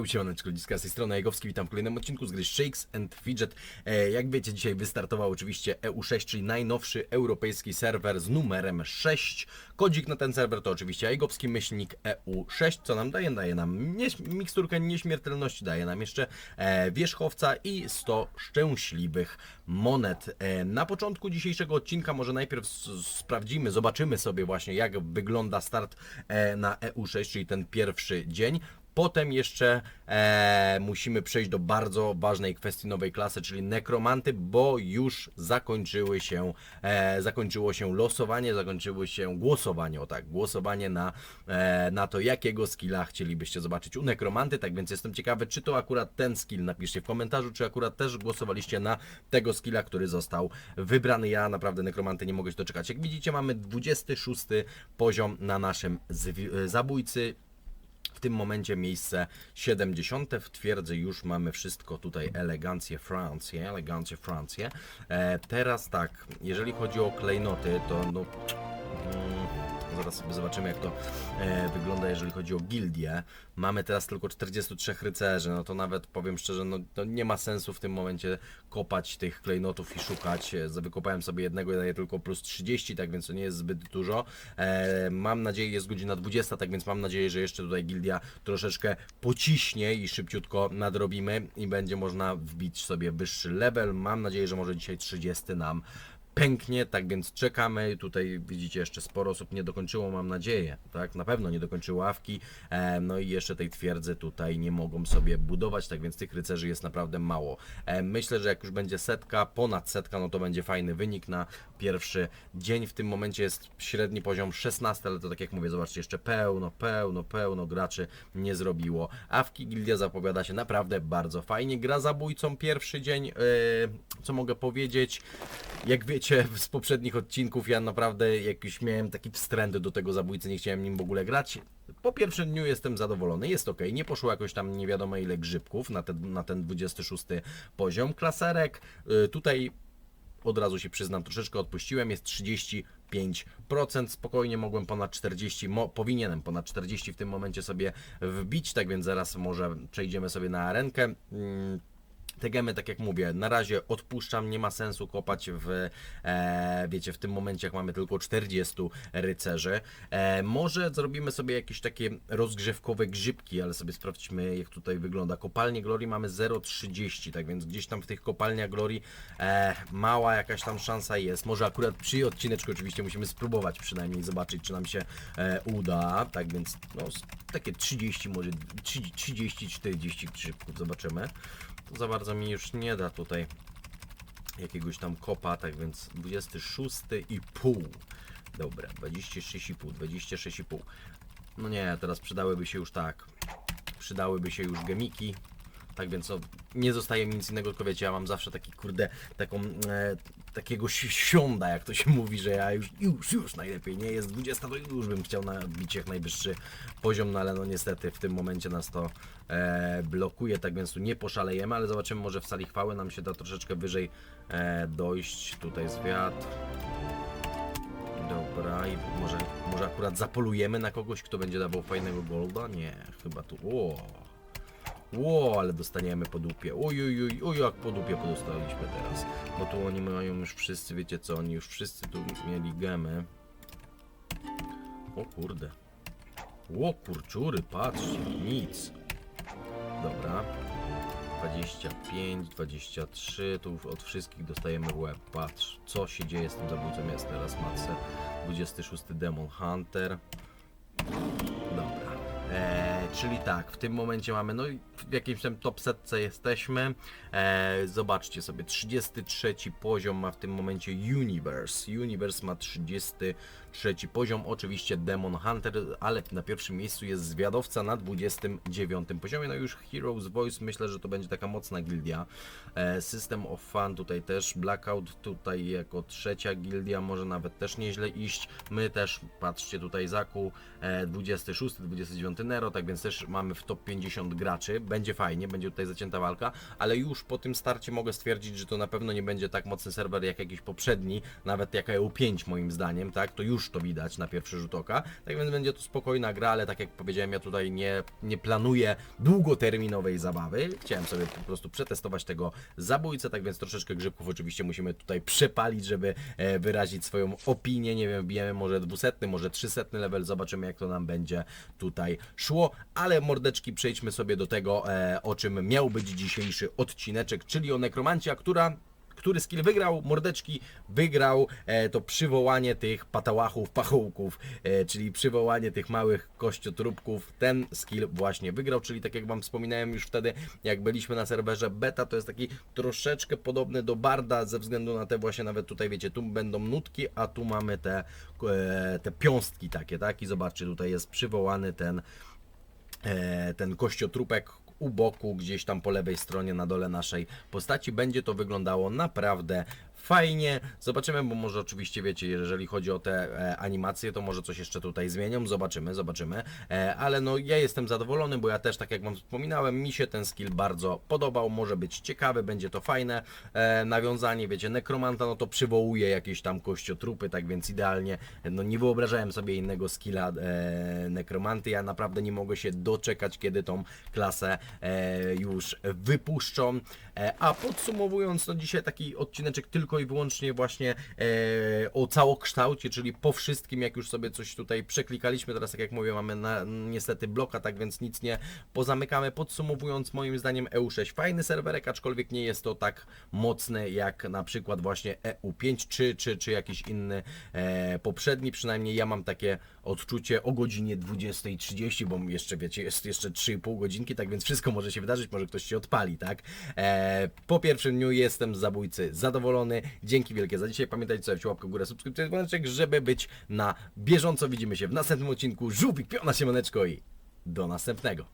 Yo, siemaneczko, ludziska, z tej strony Jagowski, witam w kolejnym odcinku z gry Shakes and Fidget. E, jak wiecie, dzisiaj wystartował oczywiście EU6, czyli najnowszy europejski serwer z numerem 6. Kodzik na ten serwer to oczywiście Jagowski myślnik EU6. Co nam daje? Daje nam nie, miksturkę nieśmiertelności, daje nam jeszcze e, wierzchowca i 100 szczęśliwych monet. E, na początku dzisiejszego odcinka może najpierw sprawdzimy, zobaczymy sobie właśnie jak wygląda start e, na EU6, czyli ten pierwszy dzień. Potem jeszcze e, musimy przejść do bardzo ważnej kwestii nowej klasy, czyli nekromanty, bo już zakończyły się, e, zakończyło się losowanie, zakończyło się głosowanie, o tak, głosowanie na, e, na to, jakiego skilla chcielibyście zobaczyć u nekromanty, tak więc jestem ciekawy, czy to akurat ten skill, napiszcie w komentarzu, czy akurat też głosowaliście na tego skilla, który został wybrany. Ja naprawdę nekromanty nie mogę się doczekać. Jak widzicie, mamy 26 poziom na naszym zwi- zabójcy. W tym momencie miejsce 70. W twierdzy już mamy wszystko tutaj elegancję Francję, elegancję Francję. E, teraz tak, jeżeli chodzi o klejnoty, to no... Zaraz sobie zobaczymy jak to e, wygląda, jeżeli chodzi o gildię. Mamy teraz tylko 43 rycerzy, no to nawet powiem szczerze, no to nie ma sensu w tym momencie kopać tych klejnotów i szukać. E, Wykopałem sobie jednego i daje tylko plus 30, tak więc to nie jest zbyt dużo. E, mam nadzieję, jest godzina 20, tak więc mam nadzieję, że jeszcze tutaj gildia troszeczkę pociśnie i szybciutko nadrobimy i będzie można wbić sobie wyższy level. Mam nadzieję, że może dzisiaj 30 nam pęknie, tak więc czekamy. Tutaj widzicie, jeszcze sporo osób nie dokończyło, mam nadzieję, tak? Na pewno nie dokończyło ławki, e, no i jeszcze tej twierdzy tutaj nie mogą sobie budować, tak więc tych rycerzy jest naprawdę mało. E, myślę, że jak już będzie setka, ponad setka, no to będzie fajny wynik na pierwszy dzień. W tym momencie jest średni poziom 16, ale to tak jak mówię, zobaczcie, jeszcze pełno, pełno, pełno graczy nie zrobiło. Awki Gildia zapowiada się naprawdę bardzo fajnie. Gra zabójcą pierwszy dzień, e, co mogę powiedzieć, jak wiecie z poprzednich odcinków, ja naprawdę jakiś miałem taki wstręt do tego zabójcy, nie chciałem nim w ogóle grać. Po pierwszym dniu jestem zadowolony, jest ok, nie poszło jakoś tam nie wiadomo ile grzybków na ten, na ten 26 poziom. Klaserek, y, tutaj od razu się przyznam, troszeczkę odpuściłem, jest 35%, spokojnie mogłem ponad 40, mo, powinienem ponad 40 w tym momencie sobie wbić, tak więc zaraz może przejdziemy sobie na arenkę. Mm, te gemy, tak jak mówię, na razie odpuszczam, nie ma sensu kopać w, e, wiecie, w tym momencie, jak mamy tylko 40 rycerzy. E, może zrobimy sobie jakieś takie rozgrzewkowe grzybki, ale sobie sprawdźmy, jak tutaj wygląda. Kopalnie Glory mamy 0,30, tak więc gdzieś tam w tych kopalniach Glory e, mała jakaś tam szansa jest. Może akurat przy odcineczku oczywiście musimy spróbować przynajmniej zobaczyć, czy nam się e, uda. Tak więc, no, takie 30, może 30-40 grzybków, zobaczymy to za bardzo mi już nie da tutaj jakiegoś tam kopa, tak więc 26 i pół. Dobra, 26,5, 26,5. No nie, teraz przydałyby się już tak. Przydałyby się już gemiki. Tak więc no, nie zostaje mi nic innego, tylko wiecie, ja mam zawsze taki kurde, taką, e, takiego si- siąda, jak to się mówi, że ja już, już, już najlepiej, nie jest 20, to już bym chciał nabić jak najwyższy poziom, no ale no niestety w tym momencie nas to e, blokuje, tak więc tu nie poszalejemy, ale zobaczymy, może w sali chwały nam się da troszeczkę wyżej e, dojść, tutaj zwiat. Dobra, i może, może akurat zapolujemy na kogoś, kto będzie dawał fajnego golda? Nie, chyba tu. Ło, ale dostaniemy po dupie. Oj, oj, jak po dupie podostaliśmy teraz. Bo tu oni mają już wszyscy, wiecie co, oni już wszyscy tu mieli gemy. O kurde. Ło, kurczury, patrzcie, nic. Dobra. 25, 23, tu od wszystkich dostajemy łeb. Patrz, co się dzieje z tym zabójcą jest teraz, matce. 26 Demon Hunter. Dobra. Eee, czyli tak, w tym momencie mamy, no w jakimś tam top setce jesteśmy. Eee, zobaczcie sobie, 33 poziom ma w tym momencie Universe. Universe ma 33 poziom, oczywiście Demon Hunter, ale na pierwszym miejscu jest Zwiadowca na 29 poziomie. No już Heroes Voice, myślę, że to będzie taka mocna gildia. Eee, System of Fun tutaj też, Blackout tutaj jako trzecia gildia, może nawet też nieźle iść. My też, patrzcie tutaj Zaku, e, 26, 29 Nero, tak więc też mamy w top 50 graczy. Będzie fajnie, będzie tutaj zacięta walka, ale już po tym starcie mogę stwierdzić, że to na pewno nie będzie tak mocny serwer jak jakiś poprzedni, nawet jak EU5 moim zdaniem, tak? To już to widać na pierwszy rzut oka, tak więc będzie to spokojna gra, ale tak jak powiedziałem, ja tutaj nie, nie planuję długoterminowej zabawy, chciałem sobie po prostu przetestować tego zabójcę, tak więc troszeczkę grzybków oczywiście musimy tutaj przepalić, żeby e, wyrazić swoją opinię, nie wiem, wbijemy może dwusetny, może trzysetny level, zobaczymy jak to nam będzie tutaj szło, ale mordeczki przejdźmy sobie do tego, e, o czym miał być dzisiejszy odcineczek, czyli o nekromancie, która który skill wygrał, mordeczki wygrał e, to przywołanie tych patałachów, pachołków, e, czyli przywołanie tych małych kościotrupków. Ten skill właśnie wygrał, czyli tak jak Wam wspominałem już wtedy, jak byliśmy na serwerze beta, to jest taki troszeczkę podobny do Barda, ze względu na te właśnie nawet tutaj, wiecie, tu będą nutki, a tu mamy te, e, te piąstki takie, tak? I zobaczcie, tutaj jest przywołany ten ten kościotrupek u boku, gdzieś tam po lewej stronie na dole naszej postaci. Będzie to wyglądało naprawdę fajnie. Zobaczymy, bo może oczywiście wiecie, jeżeli chodzi o te e, animacje, to może coś jeszcze tutaj zmienią. Zobaczymy, zobaczymy. E, ale no ja jestem zadowolony, bo ja też, tak jak Wam wspominałem, mi się ten skill bardzo podobał. Może być ciekawy, będzie to fajne e, nawiązanie. Wiecie, nekromanta, no to przywołuje jakieś tam kościotrupy, tak więc idealnie. No nie wyobrażałem sobie innego skilla e, nekromanty. Ja naprawdę nie mogę się doczekać, kiedy tą klasę e, już wypuszczą. E, a podsumowując, no dzisiaj taki odcineczek tylko i wyłącznie właśnie e, o całokształcie, czyli po wszystkim, jak już sobie coś tutaj przeklikaliśmy, teraz tak jak mówię, mamy na, niestety bloka, tak więc nic nie pozamykamy. Podsumowując, moim zdaniem EU6 fajny serwerek, aczkolwiek nie jest to tak mocny jak na przykład właśnie EU5 czy, czy, czy jakiś inny e, poprzedni, przynajmniej ja mam takie odczucie o godzinie 20.30, bo jeszcze wiecie, jest jeszcze 3,5 godzinki, tak więc wszystko może się wydarzyć, może ktoś się odpali, tak? E, po pierwszym dniu jestem z zabójcy zadowolony. Dzięki wielkie za dzisiaj. Pamiętajcie, zostawić łapkę górę, subskrypcję, dzwoneczek, żeby być na bieżąco. Widzimy się w następnym odcinku. Żółwik, piona siemaneczko i do następnego.